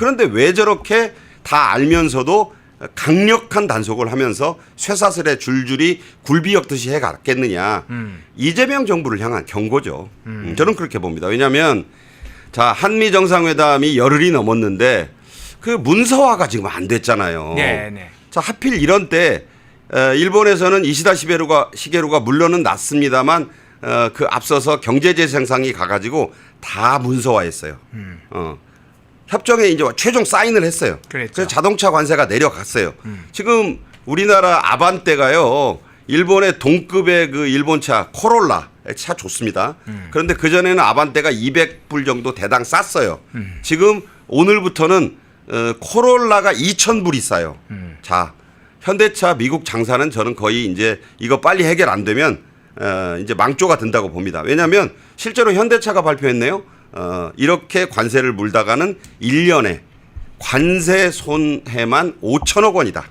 그런데 왜 저렇게 다 알면서도 강력한 단속을 하면서 쇠사슬에 줄줄이 굴비역듯이 해갔겠느냐. 음. 이재명 정부를 향한 경고죠. 음, 저는 그렇게 봅니다. 왜냐하면 자 한미 정상회담이 열흘이 넘었는데 그 문서화가 지금 안 됐잖아요. 네, 네. 자 하필 이런 때 에, 일본에서는 이시다 시베루가 시게루가 물론은 났습니다만 어, 그 앞서서 경제재생상이 가가지고 다 문서화했어요. 어. 협정에 이제 최종 사인을 했어요. 그랬죠. 래서 자동차 관세가 내려갔어요. 지금 우리나라 아반떼가요. 일본의 동급의 그 일본차 코롤라 차 좋습니다. 그런데 그 전에는 아반떼가 200불 정도 대당 쌌어요. 지금 오늘부터는 어, 코롤라가 2,000불이 싸요. 자, 현대차 미국 장사는 저는 거의 이제 이거 빨리 해결 안 되면 어, 이제 망조가 든다고 봅니다. 왜냐하면 실제로 현대차가 발표했네요. 어, 이렇게 관세를 물다가는 1년에 관세 손해만 5천억 원이다.